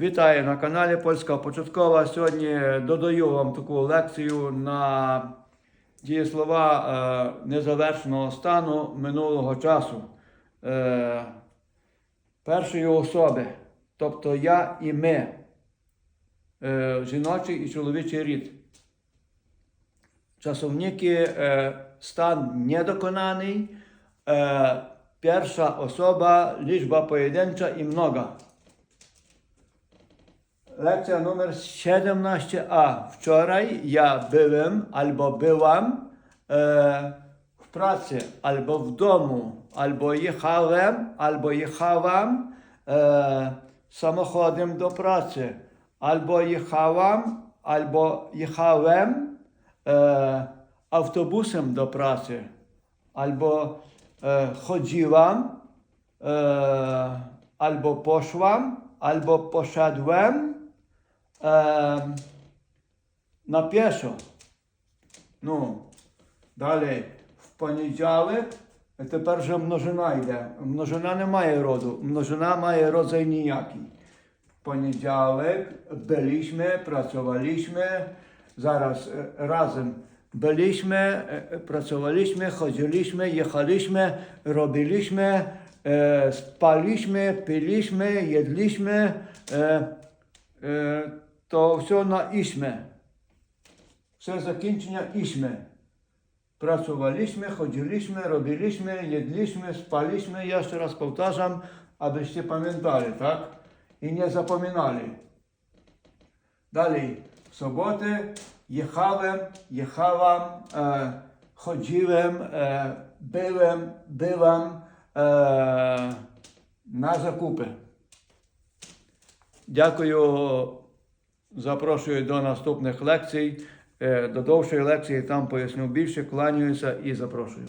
Вітаю на каналі Польська Початкова. Сьогодні додаю вам таку лекцію на дієслова е, незавершеного стану минулого часу. Е, першої особи, тобто я і ми, е, жіночий і чоловічий рід. Stan niedokonany, e, pierwsza osoba, liczba pojedyncza i mnoga. Lekcja numer 17a. Wczoraj ja byłem albo byłam e, w pracy, albo w domu, albo jechałem, albo jechałam e, samochodem do pracy, albo jechałam, albo jechałem e, autobusem do pracy, albo e, chodziłam, e, albo poszłam, albo poszedłem e, na pieszo. Ну, далі в понеділок, тепер вже множина йде. Множина не має роду, множина має роdzaj ніякий. Poniedziałek byliśmy, pracowaliśmy, zaraz e, razem byliśmy, e, e, pracowaliśmy, chodziliśmy, jechaliśmy, robiliśmy, e, spaliśmy, piliśmy, jedliśmy. E, e, to все na iśmy. Все закінчення іśmy. Pracowaliśmy, chodziliśmy, robiliśmy, jedliśmy, spaliśmy. Jeszcze raz powtarzam, abyście pamiętali, tak? I nie zapominali. Dalej, w sobotę jechałem, jechałam, e, chodziłem, e, byłem, byłam e, na zakupy. Дякую. Запрошую до наступних лекцій. Е, До довшої лекції там поясню більше, кланяюся і запрошую.